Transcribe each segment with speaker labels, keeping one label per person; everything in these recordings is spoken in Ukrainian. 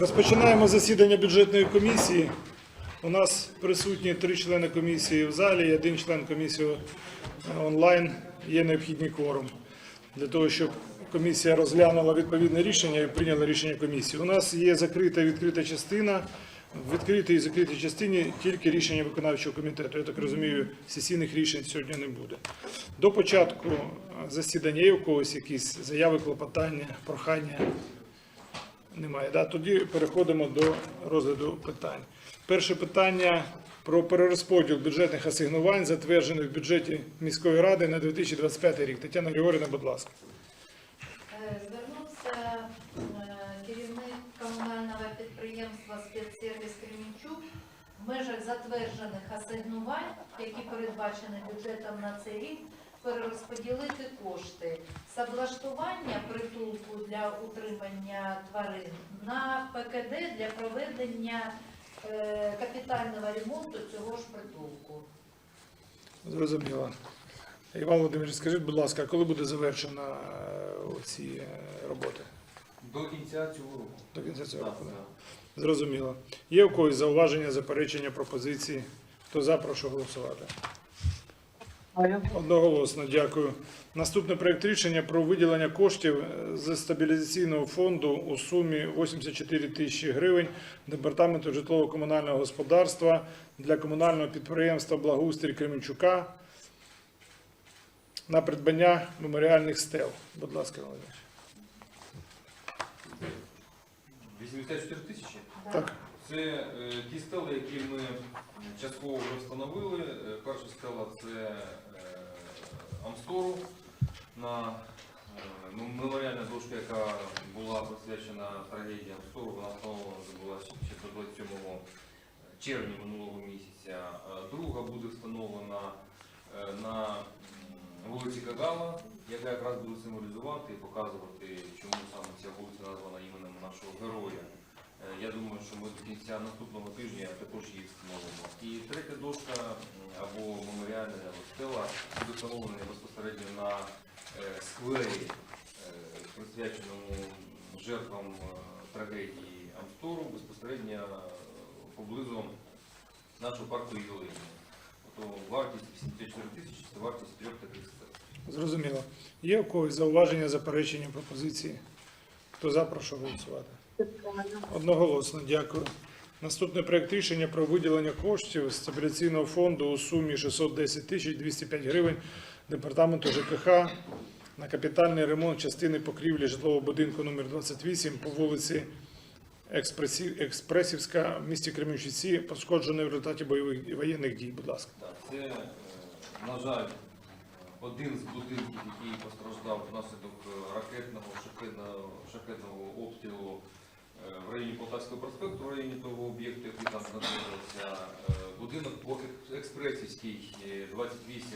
Speaker 1: Розпочинаємо засідання бюджетної комісії. У нас присутні три члени комісії в залі, і один член комісії онлайн. Є необхідний кворум для того, щоб комісія розглянула відповідне рішення і прийняла рішення комісії. У нас є закрита і відкрита частина. В відкритій і закритій частині тільки рішення виконавчого комітету. Я так розумію, сесійних рішень сьогодні не буде. До початку е, засідання є у когось якісь заяви, клопотання, прохання. Немає. Да? Тоді переходимо до розгляду питань. Перше питання про перерозподіл бюджетних асигнувань, затверджених в бюджеті міської ради на 2025 рік. Тетяна Григорівна, будь ласка.
Speaker 2: Е, Звернувся е, керівник комунального підприємства спецсервіс Кремінчук в межах затверджених асигнувань, які передбачені бюджетом на цей рік, перерозподілити кошти з облаштування притулку для утримання тварин на ПКД для проведення е, капітального ремонту цього ж притулку.
Speaker 1: Зрозуміло. Іван Володимирович, скажіть, будь ласка, коли буде завершена е, ці е, роботи?
Speaker 3: До кінця цього року.
Speaker 1: До кінця цього року?
Speaker 3: так.
Speaker 1: Зрозуміло. Є у когось зауваження, заперечення, пропозиції? Хто за, прошу голосувати. Одноголосно, дякую. Наступний проект рішення про виділення коштів е, з стабілізаційного фонду у сумі 84 тисячі гривень Департаменту житлово-комунального господарства для комунального підприємства Благоустрій Кременчука на придбання меморіальних стел. Будь ласка, Володимир.
Speaker 3: 84 тисячі.
Speaker 1: Так,
Speaker 3: Це е, ті стели, які ми частково вже встановили. Е, перша стела це е, Амстору на ну, меморіальна дошка, яка була присвячена трагедії Амстору. Вона встановлена була ще до 27 червня минулого місяця. Друга буде встановлена на вулиці Кагала, яка якраз буде символізувати і показувати, чому саме ця вулиця названа іменем нашого героя. Е, Я думаю, що ми до кінця наступного тижня також її встановимо. І третя дошка або меморіальна стела буде встановлена безпосередньо на е, сквері, е, присвяченому жертвам трагедії Амстору, безпосередньо поблизу нашого парку Ювілейного. Тобто вартість 84 тисячі це вартість трьох таких стел.
Speaker 1: зрозуміло. Є у когось зауваження, заперечення, пропозиції? Хто за, прошу голосувати. Одноголосно, дякую. Наступний проект рішення про виділення коштів з стабіляційного фонду у сумі 610 тисяч 205 гривень департаменту ЖКХ на капітальний ремонт частини покрівлі житлового будинку номер 28 по вулиці Експресі- Експресівська в місті Кременчуці, пошкодженої в результаті бойових воєнних дій. Будь ласка.
Speaker 3: Це, е, на жаль, один з будинків, який постраждав внаслідок е, ракетного шахетного, обстрілу в районі Полтавського проспекту, в районі того об'єкту, який там знаходився. Е, Будинок по Ек- Експресівській е, 28,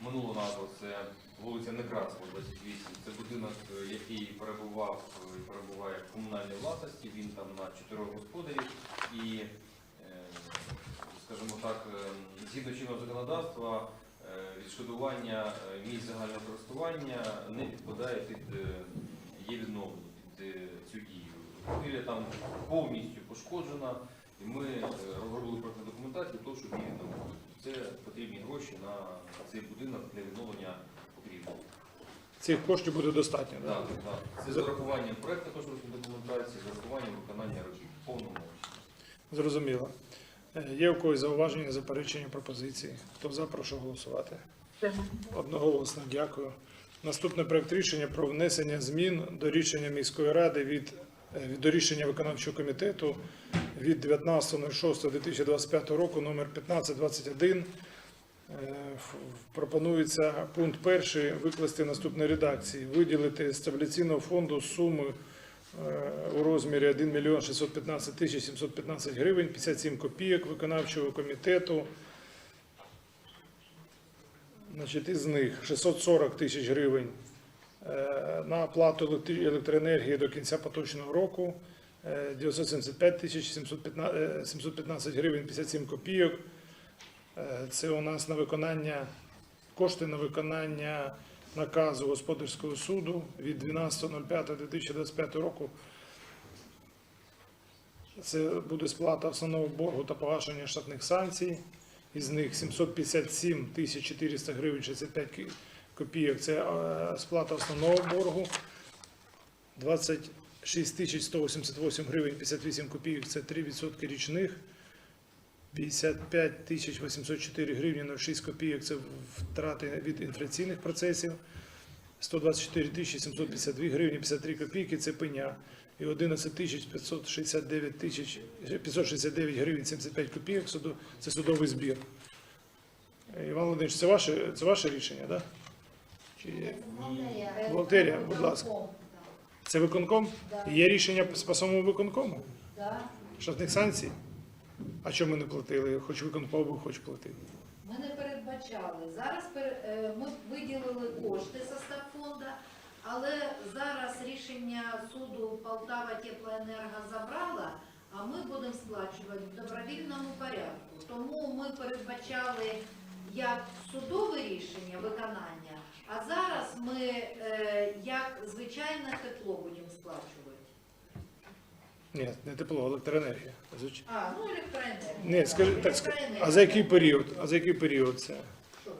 Speaker 3: минуло назва, це вулиця Некрасова, 28. Це будинок, е, який перебував е, і перебуває в комунальній власності, він там на чотирьох господарів і е, скажімо так, е, згідно чинного законодавства, е, відшкодування е, місць загального користування не підпадає під е, є відновлення під е, цю дію. Будівля там повністю пошкоджена, і ми е, розробили проектну документацію того, щоб її відновити. Це потрібні гроші на цей будинок для відновлення покрівлі.
Speaker 1: Цих коштів буде достатньо. Да?
Speaker 3: Так, так. Це з урахуванням проекту документації, з урахуванням виконання робіт повному.
Speaker 1: Зрозуміло. Е, Є у когось зауваження, заперечення, пропозиції? Хто за, прошу голосувати. Одноголосно дякую. Наступний проект рішення про внесення змін до рішення міської ради від до рішення виконавчого комітету від 19.06.2025 року номер 1521. Е, Пропонується пункт перший викласти в наступній редакції. Виділити з стабіляційного фонду суму е, у розмірі 1 мільйон 615 тисяч 715 гривень 57 копійок виконавчого комітету. Значить, із них 640 тисяч гривень е, на оплату електроенергії до кінця поточного року, е, 975 тисяч 715 е, 715 гривень 57 копійок. Е, Це у нас на виконання кошти на виконання наказу господарського суду від 12.05.2025 року Це буде сплата основного боргу та погашення штатних санкцій. Із них 757 тисяч 400 гривень 65 ки- копійок. Це е, сплата основного боргу. 26 тисяч 188 гривень 58 копійок. Це 3% річних. 55 тисяч 804 гривні 06 копійок. Це втрати від інфляційних процесів. 124 тисячі 752 гривні 53 копійки це пеня. І 11 тисяч 569 тисяч 569 гривень 75 копійок це судовий збір. Іван Володимирович, це ваше, це ваше рішення, так? Да? Чи? Бухгалтерія, будь ласка. Це виконком? Є рішення по самому виконкому? Штатних санкцій? А чому ми не платили? Хоч виконком був, хоч платив.
Speaker 2: Ми не передбачали. Зараз е, ми виділили кошти со стабфонду, але зараз рішення суду Полтава Теплоенерго забрала, а ми будемо сплачувати в добровільному порядку. Тому ми передбачали як судове рішення виконання, а зараз ми е, як звичайне тепло будемо сплачувати.
Speaker 1: Ні, не тепло, електроенергія. Звич-
Speaker 2: А, ну електроенергія.
Speaker 1: Ні, скажи, так, ска-
Speaker 2: Електроенергія.
Speaker 1: а за який період? А за який період це?
Speaker 2: Що?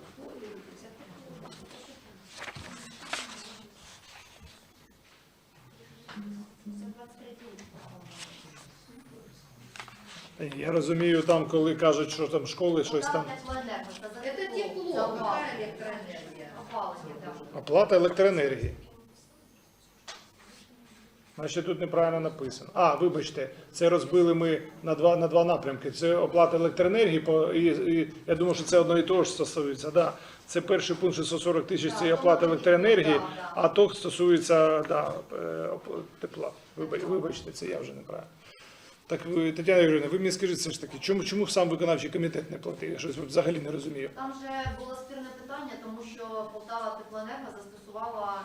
Speaker 1: Я розумію, там, коли кажуть, що там школи щось там.
Speaker 2: Это тепло, какая электроэнергия?
Speaker 1: Оплата електроенергії. Значить, тут неправильно написано. А, вибачте, це розбили ми на два, на два напрямки. Це оплата електроенергії, і, і я думаю, що це одно і того ж стосується. Да. Це перший пункт 640 тисяч, це оплата електроенергії, а то стосується да, е, тепла. Вибачте, це я вже неправильно. Так, Тетяна Юрійовна, ви мені скажіть все ж таки, чому, чому сам виконавчий комітет не платив? Я щось взагалі не розумію.
Speaker 4: Там же було спірне питання, тому що Полтава Теплоенерго застосувала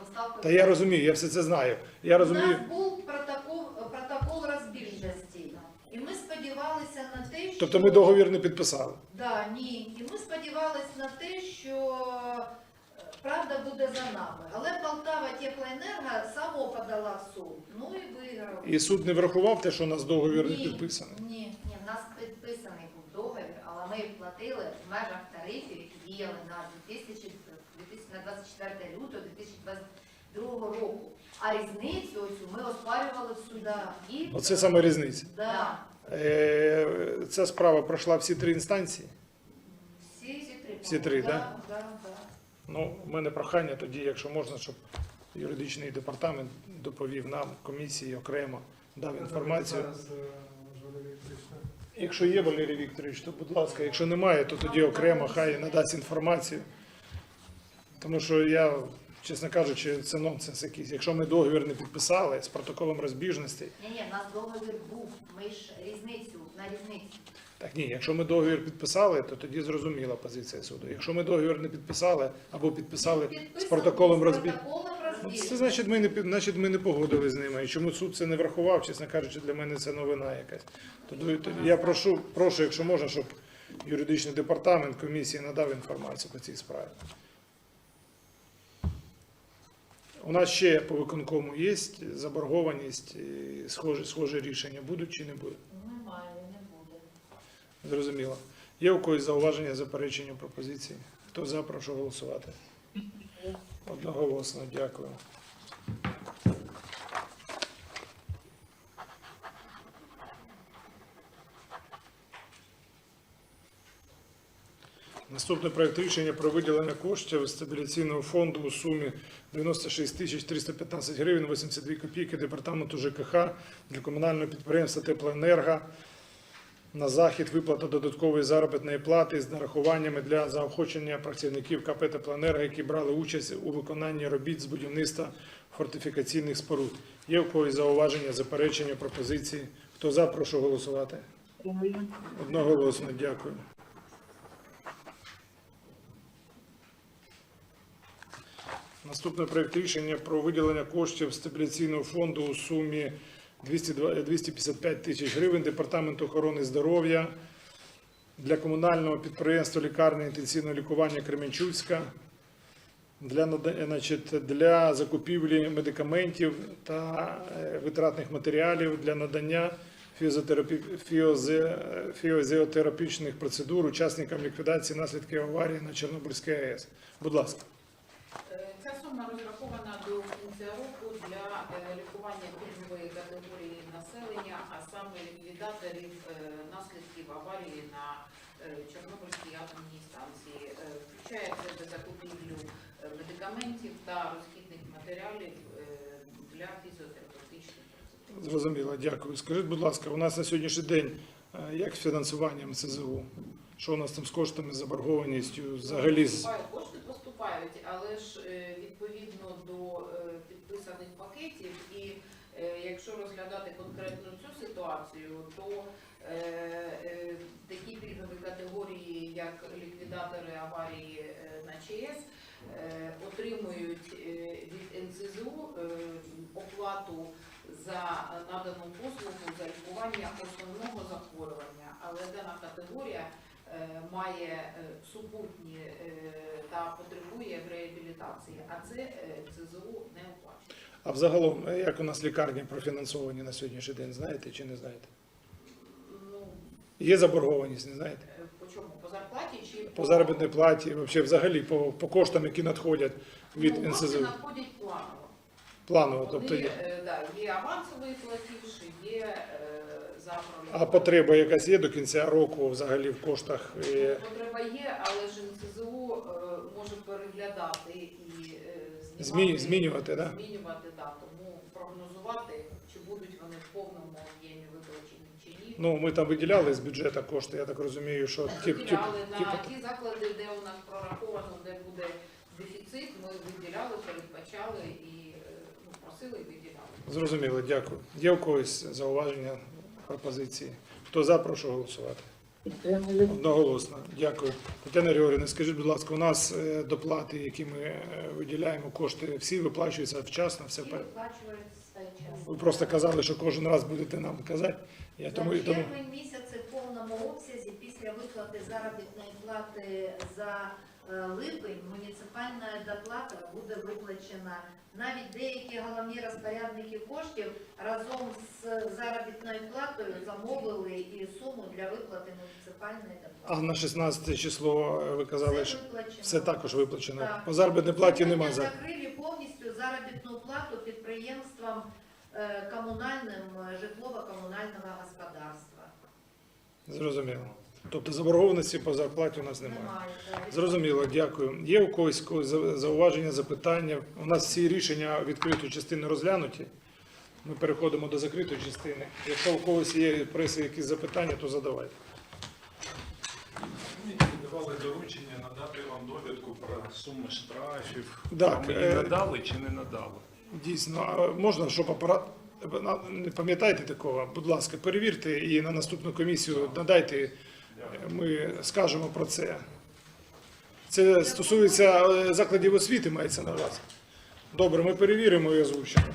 Speaker 4: доставку.
Speaker 1: Та я розумію, я все це знаю. Я
Speaker 2: У нас був протокол, протокол розбіжності. І ми сподівалися на те, що...
Speaker 1: Тобто ми договір не підписали.
Speaker 2: Да, ні. І ми сподівалися на те, що е, правда буде за нами. Але Полтава Теплоенерго само подала в суд. Ну і виграв.
Speaker 1: І суд не врахував те, що у нас договір не підписаний.
Speaker 2: Ні.
Speaker 4: Ні, в нас підписаний ми платили в межах тарифів, які діяли на 2000, 2000 на 24 лютого 2022 року. А різницю цю ми оспарювали в судах. І
Speaker 1: Оце саме різниця.
Speaker 2: Да.
Speaker 1: Е, Ця справа пройшла всі три інстанції.
Speaker 2: Всі, всі три.
Speaker 1: Всі три,
Speaker 2: да?
Speaker 1: да?
Speaker 2: Да, да.
Speaker 1: Ну, у мене прохання тоді, якщо можна, щоб юридичний департамент доповів нам, комісії окремо, дав інформацію.
Speaker 5: Зараз, Валерій Вікторович,
Speaker 1: Якщо є Валерій Вікторович, то будь ласка, якщо немає, то тоді окремо хай надасть інформацію. Тому що я, чесно кажучи, це нонсенс якийсь. Якщо ми договір не підписали з протоколом розбіжності,
Speaker 4: Ні, ні, в нас договір був. Ми ж різницю на різницю.
Speaker 1: Так ні, якщо ми договір підписали, то тоді зрозуміла позиція суду. Якщо ми договір не підписали або підписали з протоколом
Speaker 2: з протоколом
Speaker 1: ну, це значить ми не під- значить ми не погодили з ними. І чому суд це не врахував, чесно кажучи, для мене це новина якась. Тоді, тоді я прошу, прошу, якщо можна, щоб юридичний департамент комісії надав інформацію по цій справі. У нас ще по виконкому є заборгованість, і схожі, схожі рішення будуть чи не будуть?
Speaker 2: Немає, не буде.
Speaker 1: Зрозуміло. Є у когось зауваження, заперечення, пропозиції? Хто за, прошу голосувати. Одноголосно, дякую. Наступний проект рішення про виділення коштів стабіляційного фонду у сумі 96 тисяч 315 гривень 82 копійки департаменту ЖКХ для комунального підприємства Теплоенерго на захід виплата додаткової заробітної плати з нарахуваннями для заохочення працівників КП «Теплоенерго», які брали участь у виконанні робіт з будівництва фортифікаційних споруд. Є у когось зауваження, заперечення, пропозиції? Хто за, прошу голосувати. Одноголосно, дякую. Наступний проект рішення про виділення коштів стабіляційного фонду у сумі 202 255 тисяч гривень Департаменту охорони здоров'я для комунального підприємства лікарня інтенсивного лікування Кременчуцька для, значить, для закупівлі медикаментів та е, витратних матеріалів для надання фізіотерапічних процедур учасникам ліквідації наслідків аварії на Чорнобильській АЕС. Будь ласка.
Speaker 6: Е, Ця сума розрахована до кінця року для е, лікування пільгової категорії населення, а саме ліквідаторів е, наслідків аварії на е, Чорнобильській атомній станції. Е, Включає в себе закупівлю медикаментів та розхідних матеріалів для фізіотерапевтичних процедур.
Speaker 1: Зрозуміло, дякую. Скажіть, будь ласка, у нас на сьогоднішній день як з фінансуванням ЦЗУ? Що у нас там з коштами, заборгованістю, взагалі
Speaker 6: Кошти поступають, але ж відповідно до е, підписаних пакетів, і е, якщо розглядати конкретно цю ситуацію, то е, е, такі пільгові категорії, як ліквідатори аварії е, на ЧАЕС, е, отримують е, від НСЗУ е, оплату за надану послугу за лікування основного захворювання, але дана категорія е, має супутні та потребує реабілітації, а це ЦЗУ не оплачує.
Speaker 1: А взагалом, е, як у нас лікарні профінансовані на сьогоднішній день, знаєте чи не знаєте?
Speaker 6: Ну,
Speaker 1: Є заборгованість, не знаєте?
Speaker 6: е, по чому? По зарплаті чи
Speaker 1: По заробітній платі, взагалі, взагалі по, по коштам, які надходять від
Speaker 6: ну,
Speaker 1: НСЗУ.
Speaker 6: надходять планово.
Speaker 1: Планово, тобто є.
Speaker 6: е, да, є авансовий платіж, є е, за
Speaker 1: А потреба якась є до кінця року взагалі в коштах? е,
Speaker 6: Потреба є, але ж НСЗУ е, може переглядати і е,
Speaker 1: Змі- змінювати, да?
Speaker 6: змінювати, да. Тому прогнозувати, чи будуть вони в повному об'ємі виплачені чи ні.
Speaker 1: Ну, ми там виділяли з бюджету кошти, я так розумію, що тип, тип,
Speaker 6: Виділяли на ті заклади, де у нас прораховано, де буде дефіцит, ми виділяли, передбачали і е, ну, просили і виділяли.
Speaker 1: Зрозуміло, дякую. Є у когось зауваження, пропозиції? Хто за, прошу голосувати. Одноголосно, дякую. Тетяна Григорівна, скажіть, будь ласка, у нас е, доплати, які ми е, виділяємо, кошти всі виплачуються вчасно, все
Speaker 2: Всі
Speaker 1: виплачуються
Speaker 2: виплачують.
Speaker 1: Ви просто казали, що кожен раз будете нам казати. Я тому,
Speaker 2: За
Speaker 1: і тому
Speaker 2: червень місяць в повному обсязі після виплати заробітної плати за липень муніципальна доплата буде виплачена. Навіть деякі головні розпорядники коштів разом з заробітною платою замовили і суму для виплати муніципальної доплати.
Speaker 1: а на 16 число е, ви казали, що
Speaker 2: все
Speaker 1: також виплачено.
Speaker 2: Так.
Speaker 1: По заробітній платі
Speaker 2: Сьогодні
Speaker 1: нема
Speaker 2: закрили повністю заробітну плату підприємствам е, комунальним е, житлово-комунального господарства.
Speaker 1: Зрозуміло. Тобто заборгованості по зарплаті у нас немає.
Speaker 2: Немає.
Speaker 1: Зрозуміло, дякую. Є у когось когось за- зауваження, запитання? У нас всі рішення відкритої частини розглянуті. Ми переходимо до закритої частини. Якщо у когось є преси якісь запитання, то задавайте.
Speaker 7: Давали доручення надати вам довідку про суми штрафів.
Speaker 1: Так,
Speaker 7: Вам
Speaker 1: е,
Speaker 7: її надали чи не надали?
Speaker 1: Дійсно, можна, щоб апарат. Не пам'ятаєте такого? Будь ласка, перевірте і на наступну комісію надайте. Ми скажемо про це. Це стосується е, закладів освіти, мається на увазі. Добре, ми перевіримо і озвучимо.